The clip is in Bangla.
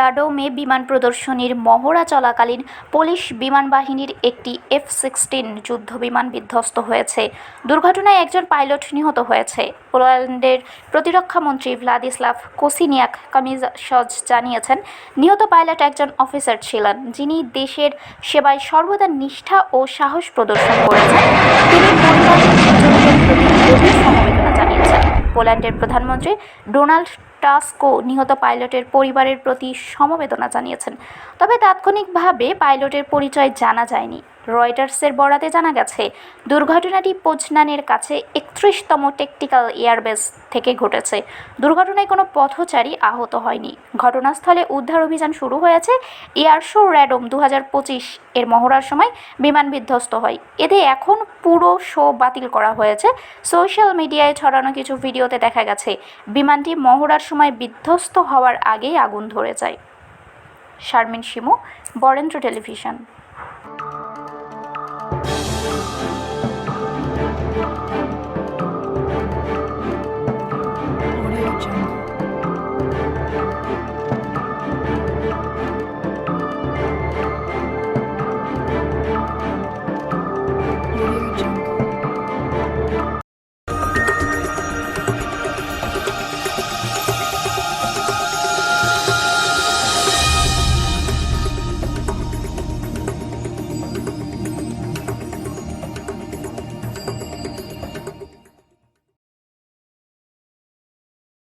রাডোমে বিমান প্রদর্শনীর মহড়া চলাকালীন পুলিশ বিমান বাহিনীর একটি এফ সিক্সটিন যুদ্ধ বিমান বিধ্বস্ত হয়েছে। দুর্ঘটনায় একজন পাইলট নিহত হয়েছে। পোল্যান্ডের প্রতিরক্ষা মন্ত্রী ভ্লাদিস্লাভ কোসিনিয়াক কামিজস জানিয়েছেন, নিহত পাইলট একজন অফিসার ছিলেন, যিনি দেশের সেবায় সর্বদা নিষ্ঠা ও সাহস প্রদর্শন করেছেন। তিনি পোল্যান্ডের প্রধানমন্ত্রী ডোনাল্ড টাস্কো নিহত পাইলটের পরিবারের প্রতি সমবেদনা জানিয়েছেন। তবে তাৎক্ষণিকভাবে পাইলটের পরিচয় জানা যায়নি। রয়টার্সের বরাতে জানা গেছে, দুর্ঘটনাটি পোজনানের কাছে একত্রিশতম টেকটিক্যাল এয়ারবেস থেকে ঘটেছে। দুর্ঘটনায় কোনো পথচারী আহত হয়নি। ঘটনাস্থলে উদ্ধার অভিযান শুরু হয়েছে এয়ার শো র্যাডোম দু এর মহড়ার সময় বিমান বিধ্বস্ত হয়। এতে এখন পুরো শো বাতিল করা হয়েছে। সোশ্যাল মিডিয়ায় ছড়ানো কিছু ভিডিওতে দেখা গেছে, বিমানটি মহড়ার সময় বিধ্বস্ত হওয়ার আগেই আগুন ধরে যায়। শারমিন শিমু, বরেন্দ্র টেলিভিশন। Belgium.